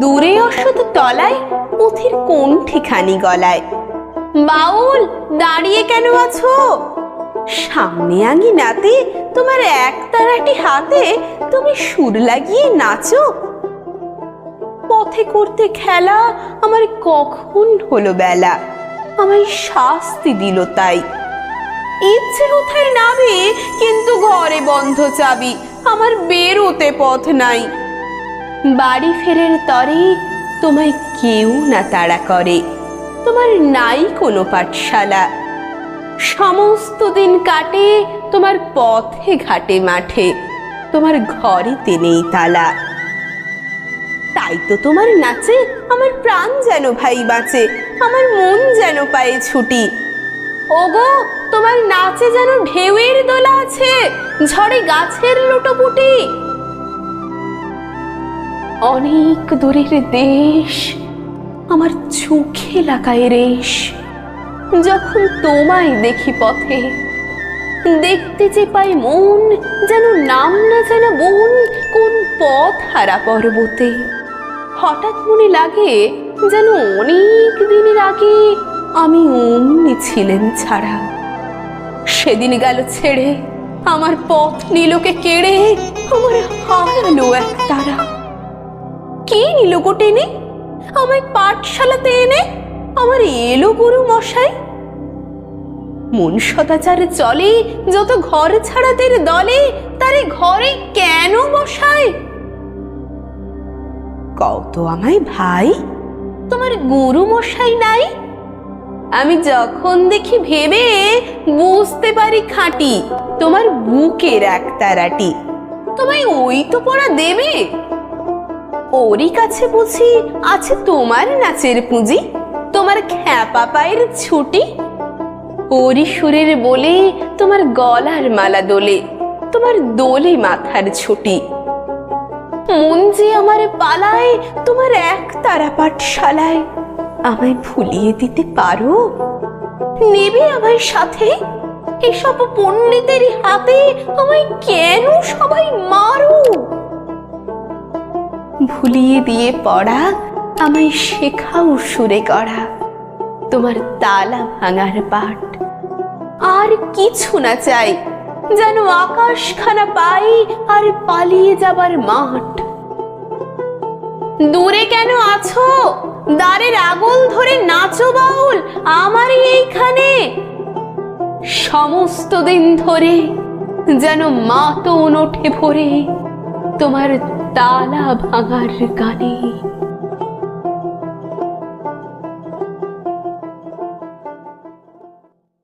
দূরে অসত তলায়, পুঁথির কোণঠিখানি গলায়। বাউল, দাঁড়িয়ে কেন আছো? সামনে আঙি নাতে তোমার একতারাটি হাতে তুমি সুর লাগিয়ে নাচো। পথে করতে খেলা আমার কখন হলো বেলা, আমায় শাস্তি দিল তাই। ইচ্ছে কোথায় নাবে কিন্তু ঘরে বন্ধ চাবি, আমার বেরোতে পথ নাই। বাড়ি ফেরের তরে তোমায় কেউ না তাড়া করে। তোমার নাই কোনো পাঠশালা। সমস্ত দিন কাটে, তোমার পথে ঘাটে মাঠে। তোমার ঘরেতে নেই তালা। তাই তো তোমার নাচে, আমার প্রাণ যেন ভাই বাঁচে, আমার মন যেন পায়ে ছুটি। ওগো, তোমার নাচে যেন ঢেউয়ের দোলা আছে, ঝড়ে গাছের লুটোপুটি। অনেক দূরের দেশ আমার চোখে লাগায় রেশ। যখন তোমায় দেখি পথে, দেখতে যে পাই মন, যেন নাম না জানা বোন কোন পথ হারা পর্বতে। হঠাৎ মনে লাগে যেন অনেক দিনের আগে আমি অমনি ছিলেন ছাড়া। সেদিন গেল ছেড়ে, আমার পথ নীলকে কেড়ে, আমার হারালো এক তারা। কে নিল গো টেনে? আমায় পাঠশালাতে এনে আমার এলো গুরু মশাই। মন সদাচার চলে, যত ঘর ছাড়াদের দলে, তারে ঘরে কেন বসায়? কত আমায় ভাই, তোমার গুরু মশাই নাই? আমি যখন দেখি ভেবে বুঝতে পারি খাঁটি, তোমার বুকের এক তারাটি তোমায় ওই তো পড়া দেবে? ওরই কাছে বুঝি আছে তোমার নাচের পুঁজি? তোমার খ্যাপা পায়ের ছুটি? ওরই সুরের বলে তোমার গলার মালা দোলে, তোমার দোলে মাথার ছুটি। মন যে আমার পালায়, তোমার এক তারা পাঠশালায়, আমায় ভুলিয়ে দিতে পারো? নেবে আমার সাথে? এসব পণ্ডিতের হাতে আমায় কেন সবাই মারো? ভুলিয়ে দিয়ে পড়া, আমায় শেখাও সুরে গড়া। তোমার তালা ভাঙার পাট আর কিছু না চাই, যেন আকাশখানা পাই আর পালিয়ে যাবার মাঠ। দূরে কেন আছো? দ্বারের আগল ধরে নাচো বাউল, আমারই এইখানে। সমস্ত দিন ধরে যেন মাতন ওঠে ভরে। তোমার তালা ভাঙার গানে।